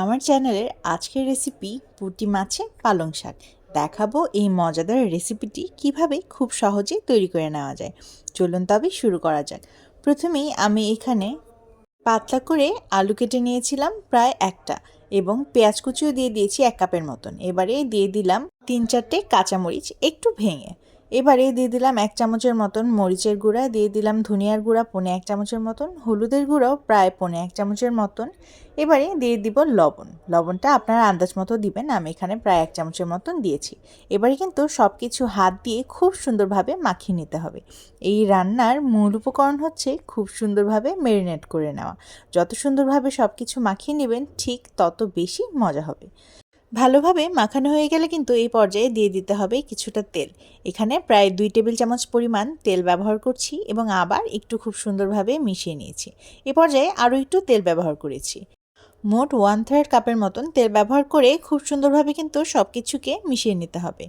আমার চ্যানেলের আজকের রেসিপি পুঁটি মাছে পালং শাক। দেখাবো এই মজাদার রেসিপিটি কীভাবে খুব সহজে তৈরি করে নেওয়া যায়। চলুন তবে শুরু করা যাক। প্রথমেই আমি এখানে পাতলা করে আলু কেটে নিয়েছিলাম প্রায় একটা এবং পেঁয়াজ কুচিও দিয়ে দিয়েছি এক কাপের মতন। এবারে দিয়ে দিলাম তিন চারটে কাঁচামরিচ একটু ভেঙে। এবারে দিয়ে দিলাম এক চামচের মতন মরিচের গুঁড়া, দিয়ে দিলাম ধনিয়ার গুঁড়া পনে এক চামচের মতন, হলুদের গুঁড়াও প্রায় পনে এক চামচের মতন। এবারে দিয়ে দিব লবণ। লবণটা আপনারা আন্দাজ মতো দিবেন, আমি এখানে প্রায় এক চামচের মতন দিয়েছি। এবারে কিন্তু সব কিছু হাত দিয়ে খুব সুন্দরভাবে মাখিয়ে নিতে হবে। এই রান্নার মূল উপকরণ হচ্ছে খুব সুন্দরভাবে মেরিনেট করে নেওয়া। যত সুন্দরভাবে সব কিছু মাখিয়ে নেবেন, ঠিক তত বেশি মজা হবে। ভালোভাবে মাখানো হয়ে গেলে কিন্তু এই পর্যায়ে দিয়ে দিতে হবে কিছুটা তেল। এখানে প্রায় দুই টেবিল চামচ পরিমাণ তেল ব্যবহার করছি এবং আবার একটু খুব সুন্দরভাবে মিশিয়ে নিয়েছি। এ পর্যায়ে আরও একটু তেল ব্যবহার করেছি। মোট ওয়ান থার্ড কাপের মতন তেল ব্যবহার করে খুব সুন্দরভাবে কিন্তু সব কিছুকে মিশিয়ে নিতে হবে।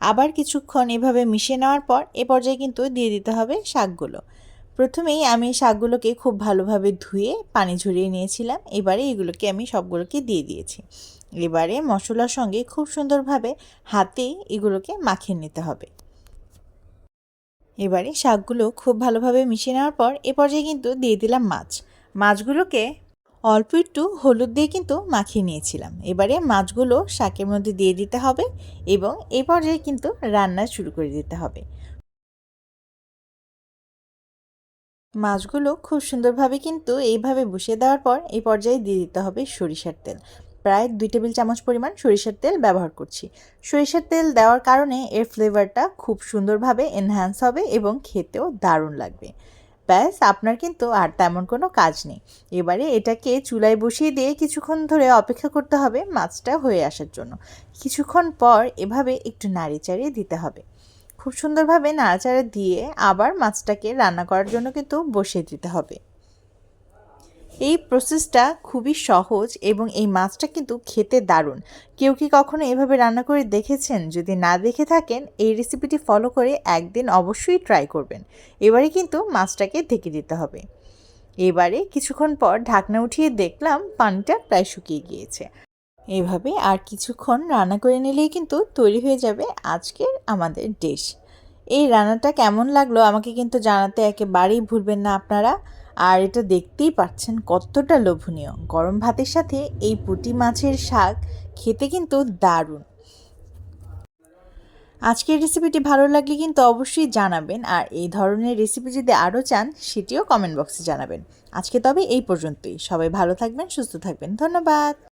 আবার কিছুক্ষণ এভাবে মিশিয়ে নেওয়ার পর এ পর্যায়ে কিন্তু দিয়ে দিতে হবে শাকগুলো। প্রথমেই আমি শাকগুলোকে খুব ভালোভাবে ধুয়ে পানি ঝরিয়ে নিয়েছিলাম। এবারে এগুলোকে আমি সবগুলোকে দিয়ে দিয়েছি। এবারে মশলার সঙ্গে খুব সুন্দরভাবে হাতেই এগুলোকে মাখিয়ে নিতে হবে। এবারে শাকগুলো খুব ভালোভাবে মিশিয়ে নেওয়ার পর এ পর্যায়ে কিন্তু দিয়ে দিলাম মাছ। মাছগুলোকে অল্প একটু হলুদ দিয়ে কিন্তু মাখিয়ে নিয়েছিলাম। এবারে মাছগুলো শাকের মধ্যে দিয়ে দিতে হবে এবং এ পর্যায়ে কিন্তু রান্না শুরু করে দিতে হবে। মাছগুলো খুব সুন্দরভাবে কিন্তু এইভাবে বসিয়ে দেওয়ার পর এই পর্যায়ে দিয়ে দিতে হবে সরিষার তেল। প্রায় দুই টেবিল চামচ পরিমাণ সরিষার তেল ব্যবহার করছি। সরিষার তেল দেওয়ার কারণে এর ফ্লেভারটা খুব সুন্দরভাবে এনহ্যান্স হবে এবং খেতেও দারুণ লাগবে। ব্যাস, আপনার কিন্তু আর তেমন কোনো কাজ নেই। এবারে এটাকে চুলায় বসিয়ে দিয়ে কিছুক্ষণ ধরে অপেক্ষা করতে হবে মাছটা হয়ে আসার জন্য। কিছুক্ষণ পর এভাবে একটু নাড়ি চাড়িয়ে দিতে হবে। খুব সুন্দরভাবে নাড়াচাড়া দিয়ে আবার মাছটাকে রান্না করার জন্য কিন্তু বসিয়ে দিতে হবে। এই প্রসেসটা খুবই সহজ এবং এই মাছটা কিন্তু খেতে দারুণ। কেউ কি কখনো এভাবে রান্না করে দেখেছেন? যদি না দেখে থাকেন, এই রেসিপিটি ফলো করে একদিন অবশ্যই ট্রাই করবেন। এবারে কিন্তু মাছটাকে ঢেকে দিতে হবে। এবারে কিছুক্ষণ পর ঢাকনা উঠিয়ে দেখলাম পানিটা প্রায় শুকিয়ে গিয়েছে। এভাবে আর কিছুক্ষণ রান্না করে নিলেই কিন্তু তৈরি হয়ে যাবে আজকের আমাদের ডিশ এই রান্নাটা কেমন লাগল আমাকে কিন্তু জানাতে একেবারেই ভুলবেন না আপনারা। আর এটা দেখতেই পাচ্ছেন কতটা লোভনীয়। গরম ভাতের সাথে এই পুঁটি মাছের শাক খেতে কিন্তু দারুণ। আজকের রেসিপিটি ভালো লাগলে কিন্তু অবশ্যই জানাবেন। আর এই ধরনের রেসিপি যদি আরও চান, সেটিও কমেন্ট বক্সে জানাবেন। আজকে তবে এই পর্যন্তই। সবাই ভালো থাকবেন, সুস্থ থাকবেন। ধন্যবাদ।